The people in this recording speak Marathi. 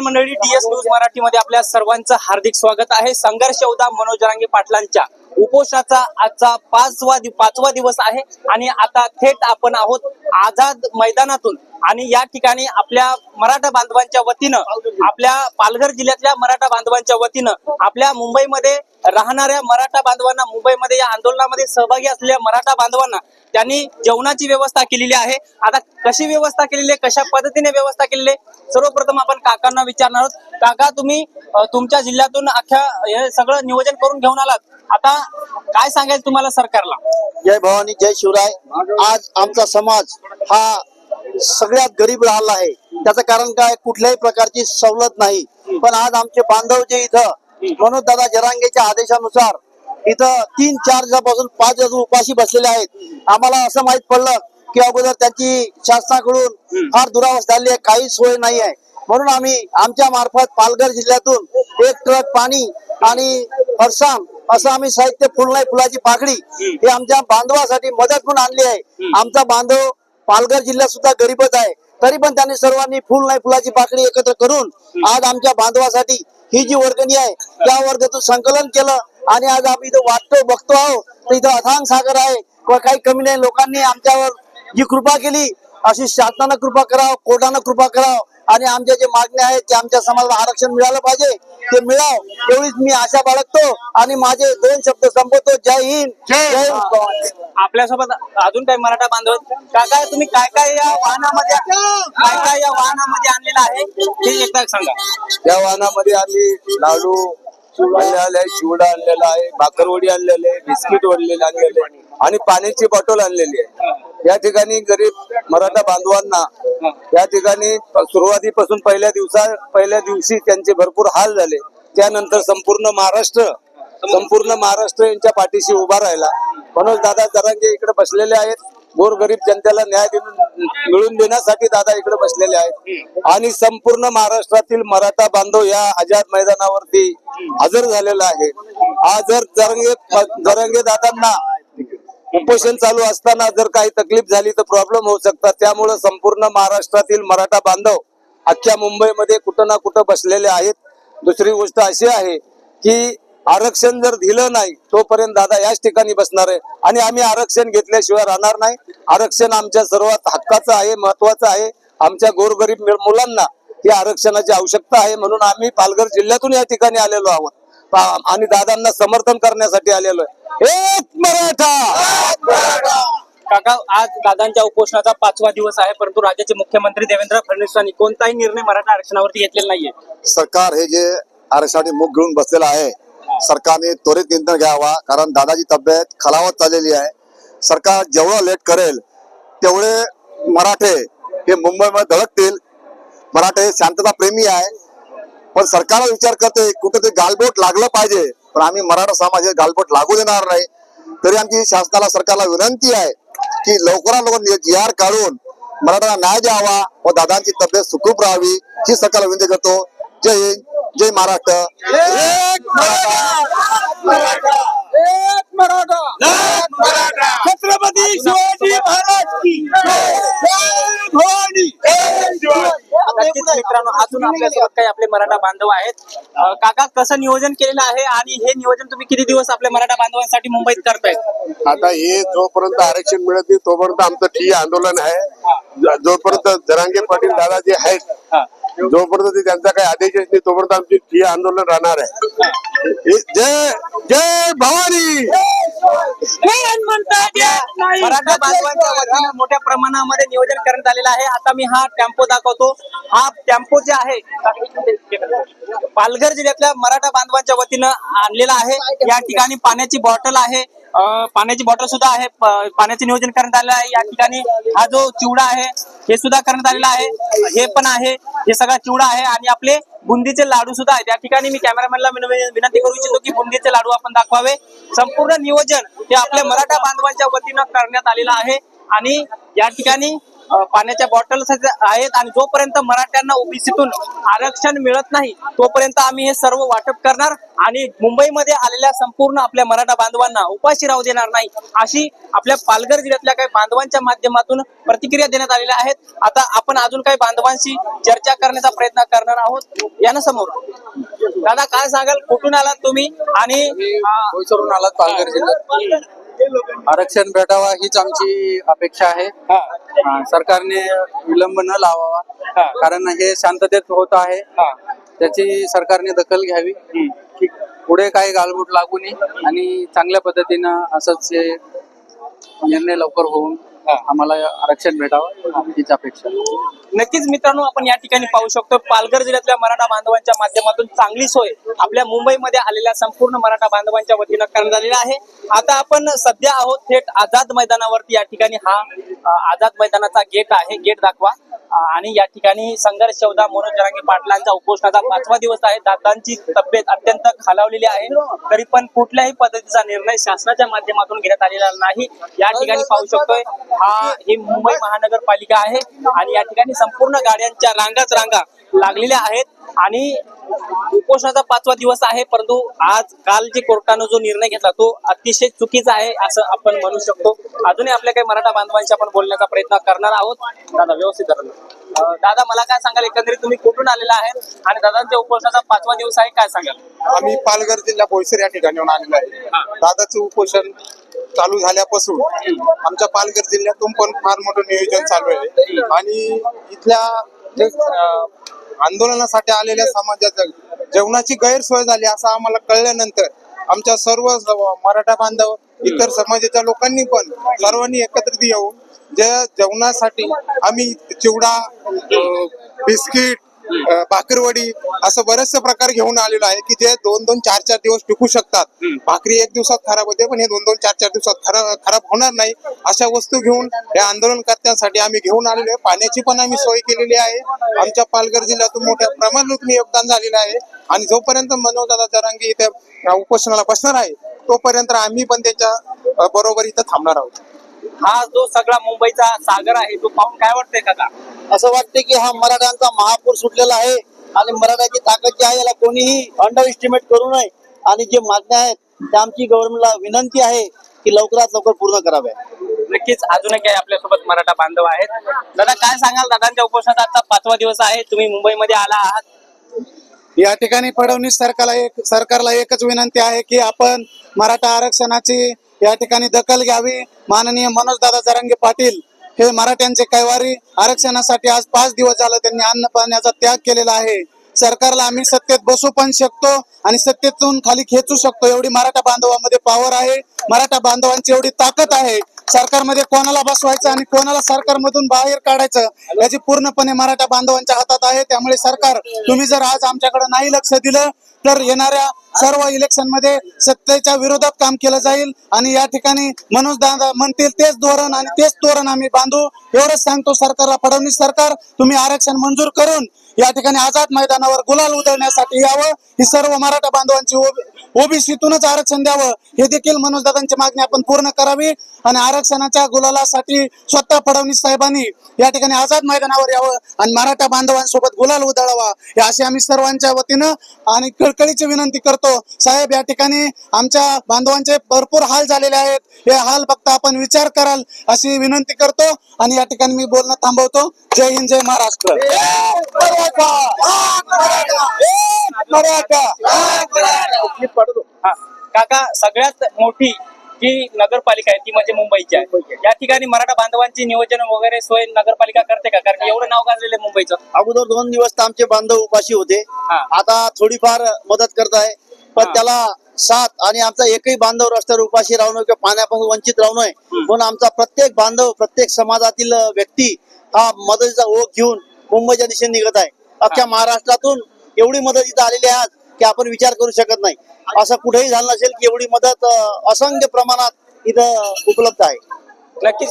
नमस्कार मंडळी. डी एस न्यूज मराठीमध्ये आपल्या सर्वांचं हार्दिक स्वागत आहे. संघर्ष उदा मनोज रांगे पाटलांच्या उपोषणाचा आजचा पाचवा पाचवा दिवस आहे. आणि आता थेट आपण आहोत आझाद मैदानातून. आणि या ठिकाणी आपल्या मराठा बांधवांच्या वतीनं आपल्या पालघर जिल्ह्यातल्या मराठा बांधवांच्या वतीनं आपल्या मुंबईमध्ये राहणाऱ्या मराठा बांधवांना मुंबईमध्ये या आंदोलनामध्ये सहभागी असलेल्या मराठा बांधवांना त्यांनी जेवणाची व्यवस्था केलेली आहे. आता कशी व्यवस्था केलेली आहे? कशा पद्धतीने व्यवस्था केलेली आहे? सर्वप्रथम आपण काकांना विचारणार आहोत. काका तुम्ही तुमच्या जिल्ह्यातून अख्ख्या हे सगळं नियोजन करून घेऊन आलात. आता काय सांगायचं तुम्हाला सरकारला? जय भवानी जय शिवराय. आज आमचा समाज हा सगळ्यात गरीब राहिला आहे. त्याचं कारण काय? कुठल्याही प्रकारची सवलत नाही. पण आज आमचे बांधव जे इथं मनोज दादा जरांगेच्या आदेशानुसार इथं तीन चार दिवसापासून पाच दिवस उपाशी बसलेले आहेत. आम्हाला असं माहीत पडलं की अगोदर त्यांची शासनाकडून फार दुरावस्था झाली आहे काही सोय नाही आहे. म्हणून आम्ही आमच्या मार्फत पालघर जिल्ह्यातून एक ट्रक पाणी आणि फरसाण असं आम्ही साहित्य फुल नाही फुलाची पाकडी हे आमच्या बांधवासाठी मदत म्हणून आणली आहे. आमचा बांधव पालघर जिल्ह्यात सुद्धा गरीबच आहे. तरी पण त्यांनी सर्वांनी फुल नाही फुलाची पाकडी एकत्र करून आज आमच्या बांधवासाठी ही जी वर्गणी आहे त्या वर्गातून संकलन केलं आणि आज आम्ही इथं वाटतो बघतो आहोत. तर इथं अथांग सागर आहे व काही कमी नाही. लोकांनी आमच्यावर जी कृपा केली अशी शासनानं कृपा करावं कोर्टानं कृपा करावं आणि आमच्या जे मागण्या आहेत ते आमच्या समाजाला आरक्षण मिळालं पाहिजे. ते मिळाव एवढीच मी आशा बाळगतो आणि माझे दोन शब्द संपवतो. जय हिंद जय. आपल्यासोबत अजून काही मराठा बांधव. काका तुम्ही काय काय या वाहनामध्ये काय काय या वाहनामध्ये आणलेलं आहे? ते एकदा सांगा. त्या वाहनामध्ये आम्ही लाडू आणलेला आहे चिवडा आणलेला आहे भाकरवडी आणलेले आहे बिस्किट वडलेले आणलेले आहे. आणि पाण्याची बॉटल आणलेली आहे. या ठिकाणी गरीब मराठा बांधवांना या ठिकाणी सुरुवातीपासून पहिल्या दिवसा पहिल्या दिवशी त्यांचे भरपूर हाल झाले. त्यानंतर संपूर्ण महाराष्ट्र संपूर्ण महाराष्ट्र यांच्या पाठीशी उभा राहिला. म्हणून दादा जरांगे इकडे बसलेले आहेत. गोरगरीब जनतेला न्याय देऊन मिळून देण्यासाठी दादा इकडे बसलेले आहेत. आणि संपूर्ण महाराष्ट्रातील मराठा बांधव या आझाद मैदानावरती हजर झालेला आहे. आज जर जरंगे जरंगे दादांना उपोषण चालू असताना जर काही तकलीफ झाली तर प्रॉब्लेम होऊ शकतात. त्यामुळे संपूर्ण महाराष्ट्रातील मराठा बांधव अख्ख्या मुंबईमध्ये कुठं ना कुठं बसलेले आहेत. दुसरी गोष्ट अशी आहे की आरक्षण जर दिलं नाही तोपर्यंत दादा याच ठिकाणी बसणार आहे. आणि आम्ही आरक्षण घेतल्याशिवाय राहणार नाही. आरक्षण आमच्या सर्वात हक्काचं आहे महत्वाचं आहे. आमच्या गोरगरीब मुलांना ही आरक्षणाची आवश्यकता आहे म्हणून आम्ही पालघर जिल्ह्यातून या ठिकाणी आलेलो आहोत. आणि दादांना समर्थन करण्यासाठी आलेलो आहे. एक मराठा. काका आज दादांच्या उपोषणाचा पाचवा दिवस आहे परंतु राज्याचे मुख्यमंत्री देवेंद्र फडणवीसांनी कोणताही निर्णय मराठा आरक्षणावरती घेतलेला नाहीये. सरकार हे जे आरक्षणासाठी मुख घेऊन बसलेलं आहे सरकारने त्वरित निर्णय घ्यावा कारण दादाची तब्येत खालावत चाललेली आहे. सरकार जेवढं लेट करेल तेवढे मराठे हे मुंबईमध्ये धडकतील. मराठे शांतता प्रेमी आहे. पण सरकारला विचार करते कुठेतरी गालबोट लागलं पाहिजे. पण आम्ही मराठा समाज हे गालबोट लागू देणार नाही. तरी आमची शासनाला सरकारला विनंती आहे की लवकरात लवकर जी आर काढून मराठा न्याय द्यावा व दादांची तब्येत सुखरूप राहावी ही सरकारला विनंती करतो. जय हिंद जय महाराष्ट्र एक मराठा एक मराठा छत्रपती शिवाजी महाराज की जय भवानी नक्कीच मित्रांनो अजून आपल्यासोबत काही आपले मराठा बांधव आहेत. काका कसं नियोजन केलेलं आहे आणि हे नियोजन तुम्ही किती दिवस आपल्या मराठा बांधवांसाठी मुंबईत करतायत आता हे जोपर्यंत आरक्षण मिळत नाही तोपर्यंत आमचं ठिय्या आंदोलन आहे. ज- जोपर्यंत जरांगे पाटील दादा जे आहेत हा. जोपर्यंत ते त्यांचा काही आदेश येत नाही तोपर्यंत आमची ठिय्या आंदोलन राहणार आहे. हे- जय जय भवानी! मराठा बांधवांच्या वतीने मोठ्या प्रमाणामध्ये नियोजन करण्यात आलेलं आहे. आता मी हा टेम्पो दाखवतो. हा टेम्पो जे आहे पालघर जिल्ह्यातल्या मराठा बांधवांच्या वतीनं आणलेला आहे. या ठिकाणी पाण्याची बॉटल आहे. पाण्याची बॉटल सुद्धा आहे. पाण्याचे नियोजन करण्यात आलेलं आहे. या ठिकाणी हा जो चिवडा आहे हे सुद्धा करण्यात आलेला आहे. हे पण आहे. हे सगळा चिवडा आहे आणि आपले बुंदीचे लाडू सुद्धा आहेत. या ठिकाणी मी कॅमेरामॅनला विनंती करू इच्छितो की बुंदीचे लाडू आपण दाखवावे. संपूर्ण नियोजन हे आपल्या मराठा बांधवांच्या वतीनं करण्यात आलेलं आहे. आणि या ठिकाणी पाण्याच्या बॉटल्स आहेत आणि जोपर्यंत मराठ्यांना ओबीसीतून आरक्षण मिळत नाही तोपर्यंत आम्ही हे सर्व वाटप करणार आणि मुंबईमध्ये आलेल्या संपूर्ण आपल्या मराठा बांधवांना उपाशी राहू देणार नाही अशी आपल्या पालघर जिल्ह्यातल्या काही बांधवांच्या माध्यमातून प्रतिक्रिया देण्यात आलेल्या आहेत. आता आपण अजून काही बांधवांशी चर्चा करण्याचा प्रयत्न करणार आहोत. यानं समोर. दादा काय सांगाल? कुठून आलात तुम्ही? आणि आलात पालघर जिल्ह्यात. आरक्षण भेटावा हीच आमची अपेक्षा आहे. हा, सरकारने विलंब न लावावा. हा. कारण हे शांततेत होत आहे. हा. त्याची सरकारने दखल घ्यावी. की पुढे काही गालबोट लागू नये आणि चांगल्या पद्धतीनं असंच हे निर्णय लवकर होऊन आम्हाला आरक्षण भेटावं हीच अपेक्षा. नक्कीच मित्रांनो आपण या ठिकाणी पाहू शकतो पालघर जिल्ह्यातल्या मराठा बांधवांच्या माध्यमातून चांगली सोय आपल्या मुंबईमध्ये आलेल्या संपूर्ण मराठा बांधवांच्या वतीनं करण्यात आलेली आहे. आता आपण सध्या आहोत थेट आझाद मैदानावरती. या ठिकाणी हा आझाद मैदानाचा गेट आहे गेट दाखवा. आणि या ठिकाणी संघर्ष चौदा मनोज जरांगे पाटलांचा उपोषणाचा पाचवा दिवस आहे. दादांची तब्येत अत्यंत खालावलेली आहे. तरी पण कुठल्याही पद्धतीचा निर्णय शासनाच्या माध्यमातून घेण्यात आलेला नाही. या ठिकाणी पाहू शकतोय हा ही मुंबई महानगरपालिका आहे आणि या ठिकाणी संपूर्ण गाड्यांच्या रांगाच रांगा लागलेल्या आहेत. आणि उपोषणाचा पाचवा दिवस आहे परंतु आज काल जे कोर्टानं जो निर्णय घेतला तो अतिशय चुकीचा आहे असं आपण म्हणू शकतो. अजूनही आपल्या काही मराठा बांधवांशी आपण बोलण्याचा प्रयत्न करणार आहोत. दादा व्यवस्थित दादा मला काय सांगाल? एकंदरीत तुम्ही कुठून आलेला आहे आणि दादांच्या उपोषणाचा पाचवा दिवस आहे काय सांगाल? आम्ही पालघर जिल्हा बोईसर या ठिकाणी आलेलो आहे. दादाचं उपोषण चालू झाल्यापासून आमच्या पालघर जिल्ह्यातून पण फार मोठं नियोजन चालू आहे. आणि इथल्या आंदोलनासाठी आलेल्या समाजाचं जेवणाची गैरसोय झाली असं आम्हाला कळल्यानंतर आमच्या सर्व मराठा बांधव इतर समाजाच्या लोकांनी पण सर्वांनी एकत्रित येऊन जे जेवणासाठी आम्ही चिवडा बिस्किट भाकरवडी असं बरेचसे प्रकार घेऊन आलेलो आहे की जे दोन दोन चार चार दिवस टिकू शकतात. भाकरी एक दिवसात खराब होते पण हे दोन दोन चार चार दिवसात खराब खराब होणार नाही. अशा वस्तू घेऊन या आंदोलनकर्त्यांसाठी आम्ही घेऊन आलेलो आहे. पाण्याची पण आम्ही सोय केलेली आहे. आमच्या पालघर जिल्ह्यातून मोठ्या प्रमाणात योगदान झालेलं आहे. आणि जोपर्यंत मनोजदादा जरांगे इथे उपोषणाला बसणार आहे तोपर्यंत आम्ही पण त्याच्या बरोबर इथं थांबणार आहोत. हा जो सगळा मुंबईचा सागर आहे तो पाहून काय वाटतंय काका? असं वाटते की हा मराठ्यांचा महापूर सुटलेला आहे आणि मराठ्याची ताकद जी आहे याला कोणीही अंडर एस्टिमेट करू नये. आणि जे मागण्या आहेत त्या आमची गव्हर्नमेंटला विनंती आहे की लवकरात लवकर पूर्ण कराव्या नक्कीच. अजूनही काही आपल्यासोबत मराठा बांधव आहेत. दादा काय सांगाल? दादांच्या उपोषणाचा आजचा पाचवा दिवस आहे. तुम्ही मुंबईमध्ये आला आहात. या ठिकाणी फडणवीस सरकारला एक सरकारला एकच विनंती आहे की आपण मराठा आरक्षणाची या ठिकाणी दखल घ्यावी. माननीय मनोजदादा जरांगे पाटील हे मराठ्यांचे कैवारी आरक्षणासाठी आज पाच दिवस झालं त्यांनी अन्न पाण्याचा त्याग केलेला आहे. सरकारला आम्ही सत्तेत बसू पण शकतो आणि सत्तेतून खाली खेचू शकतो. एवढी मराठा बांधवामध्ये पॉवर आहे. मराठा बांधवांची एवढी ताकद आहे. सरकारमध्ये कोणाला बसवायचं आणि कोणाला सरकारमधून बाहेर काढायचं याची पूर्णपणे मराठा बांधवांच्या हातात आहे. त्यामुळे सरकार तुम्ही जर आज आमच्याकडे नाही लक्ष दिलं तर येणाऱ्या सर्व इलेक्शनमध्ये सत्तेच्या विरोधात काम केलं जाईल. आणि या ठिकाणी मनोज दादा म्हणतील तेच धोरण आणि तेच तोरण आम्ही बांधू. एवढंच सांगतो सरकारला फडणवीस सरकार तुम्ही आरक्षण मंजूर करून या ठिकाणी आझाद मैदानावर गुलाल उधळण्यासाठी यावं. ही सर्व मराठा बांधवांची ओबीसीतूनच आरक्षण द्यावं. हे देखील मनोजदादांची मागणी आपण पूर्ण करावी. आणि आरक्षणाच्या गुलालासाठी स्वतः फडणवीस साहेबांनी या ठिकाणी आझाद मैदानावर यावं आणि मराठा बांधवांसोबत गुलाल उधळावा. हे अशी आम्ही सर्वांच्या वतीनं आणि कळकळीची विनंती करतो. साहेब या ठिकाणी आमच्या बांधवांचे भरपूर हाल झालेले आहेत. हे हाल फक्त आपण विचार कराल अशी विनंती करतो आणि या ठिकाणी मी बोलणं थांबवतो. जय हिंद जय महाराष्ट्र. काका सगळ्यात मोठी जी नगरपालिका आहे ती म्हणजे मुंबईची आहे. या ठिकाणी मराठा बांधवांची नियोजन वगैरे सोय नगरपालिका करते का? कारण एवढं नाव गाजलेलं आहे मुंबईचं. अगोदर दोन दिवस आमचे बांधव उपाशी होते. आता थोडीफार मदत करत आहे. पण. त्याला साथ आणि आमचा एकही बांधव रस्त्यावर उपाशी राहू नये किंवा पाण्यापासून वंचित राहू नये म्हणून आमचा प्रत्येक बांधव प्रत्येक समाजातील व्यक्ती हा मदतीचा ओघ घेऊन मुंबईच्या दिशेने निघत आहे. अख्ख्या महाराष्ट्रातून एवढी मदत इथं आलेली आहे आज की आपण विचार करू शकत नाही. असं कुठेही झालं नसेल की एवढी मदत असंख्य प्रमाणात इथं उपलब्ध आहे. नक्कीच.